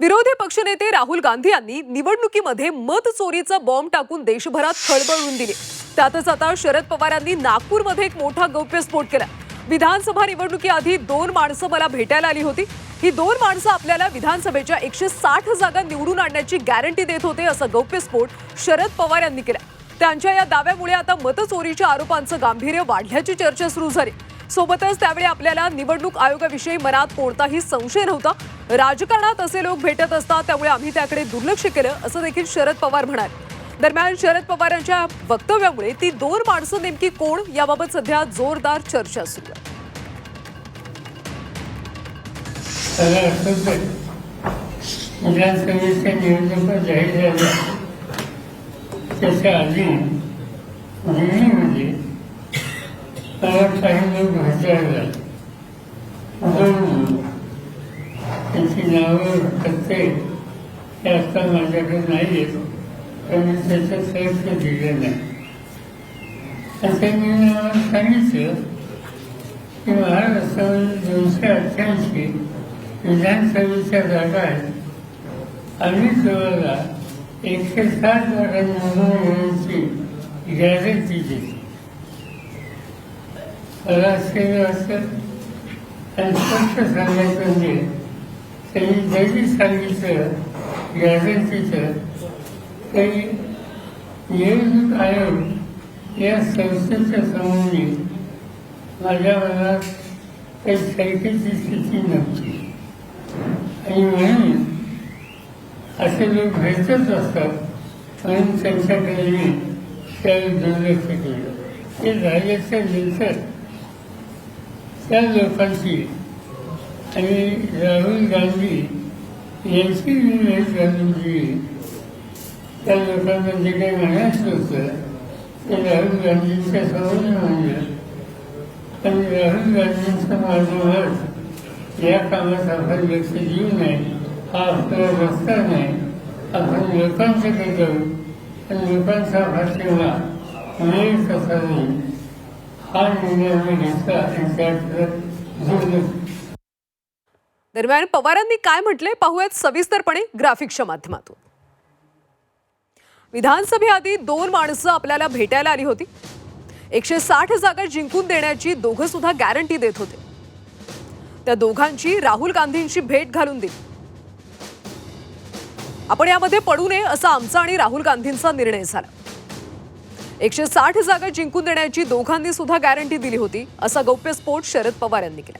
विरोधी पक्षनेते राहुल गांधी यांनी निवडणुकीमध्ये मत चोरीचा बॉम्ब टाकून देशभरात खळबळून दिली. त्यातच आता शरद पवार यांनी नागपूरमध्ये एक मोठा गौप्यस्फोट केला. विधानसभा निवडणुकीआधी दोन माणसं मला भेटायला आली होती. ही दोन माणसं आपल्याला विधानसभेच्या एकशे साठ जागा निवडून आणण्याची गॅरंटी देत होते असं गौप्यस्फोट शरद पवार यांनी केला. त्यांच्या या दाव्यामुळे आता मतचोरीच्या आरोपांचं गांभीर्य वाढल्याची चर्चा सुरू झाली. सोबतच त्यावेळी आपल्याला निवडणूक आयोगाविषयी मनात कोणताही संशय नव्हता. राजकारणात असे लोक भेटत असतात त्यामुळे आम्ही त्याकडे दुर्लक्ष केलं असं देखील शरद पवार म्हणाले. दरम्यान शरद पवार यांच्या वक्तव्यामुळे ती दोन माणसं नेमकी कोण याबाबत सध्या जोरदार चर्चा सुरू आहे. विधानसभेच्या निवडणुका जाहीर झाल्या त्याच्या आधी दिल्लीमध्ये काही लोक भेटायला बोलून त्यांची नावं पत्ते हे आता माझ्याकडे नाही येतो पण मी त्याचं सर्च दिलं नाही आणि त्यांनी मला सांगितलं की महाराष्ट्रामध्ये दोनशे अठ्ठ्याऐंशी विधानसभेच्या जागा आहेत आणि जवळला एकशे सात जागा निवडून येण्याची गॅरंटी दिली मला आश्चर्य आणि स्पष्ट सांगायचं म्हणजे त्यांनी जरी सांगितलं गॅरंटीचं तरी निवडणूक आयोग या संस्थेच्या संबंधी माझ्या मनात काही शंकेची स्थिती नव्हती. आणि म्हणून असे लोक भेटत असतात म्हणून त्यांच्याकडे मी त्यावेळी दुर्लक्ष केलं. ते झाल्याच्यानंतर त्या लोकांची आणि राहुल गांधी यांची मी घालून दिली त्या लोकांना जे काही म्हणायचं होतं ते राहुल गांधींच्या समोर म्हणलं पण राहुल गांधींचं माझं मत या कामात आपण लक्ष देऊ नये हा आपला रस्ता नाही. आपण लोकांच्याकडे जाऊ आणि लोकांचा भाषेला मिळेल कसा नाही. हा निर्णय घेतला आणि दरम्यान पवारांनी काय म्हटले पाहूयात सविस्तरपणे ग्राफिक्सच्या माध्यमातून. विधानसभेआधी दोन माणसं आपल्याला भेटायला आली होती. एकशे साठ जागा जिंकून देण्याची दोघं सुद्धा गॅरंटी देत होते. त्या दोघांची राहुल गांधींची भेट घालून दिली. आपण यामध्ये पडू नये असा आमचा आणि राहुल गांधींचा निर्णय झाला. एकशे साठ जागा जिंकून देण्याची दोघांनी सुद्धा गॅरंटी दिली होती असा गौप्यस्फोट शरद पवार यांनी केला.